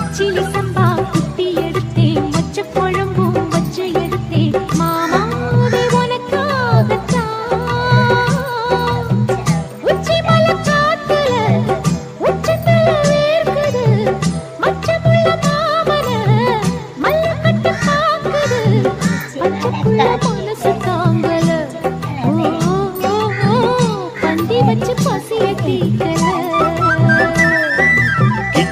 கிச்சிலி சம்பா குட்டி எடுத்தேன் மச்ச குழம்பும் வச்சு எடுத்தேன் மாமாவே உனக்காகத்தான். உச்சி மலை காத்துல வேர்க்குது. மாமன பாக்குது. மனசு தாங்கல. ஓ, ஓ, பந்தி வச்சு பசிய தீக்க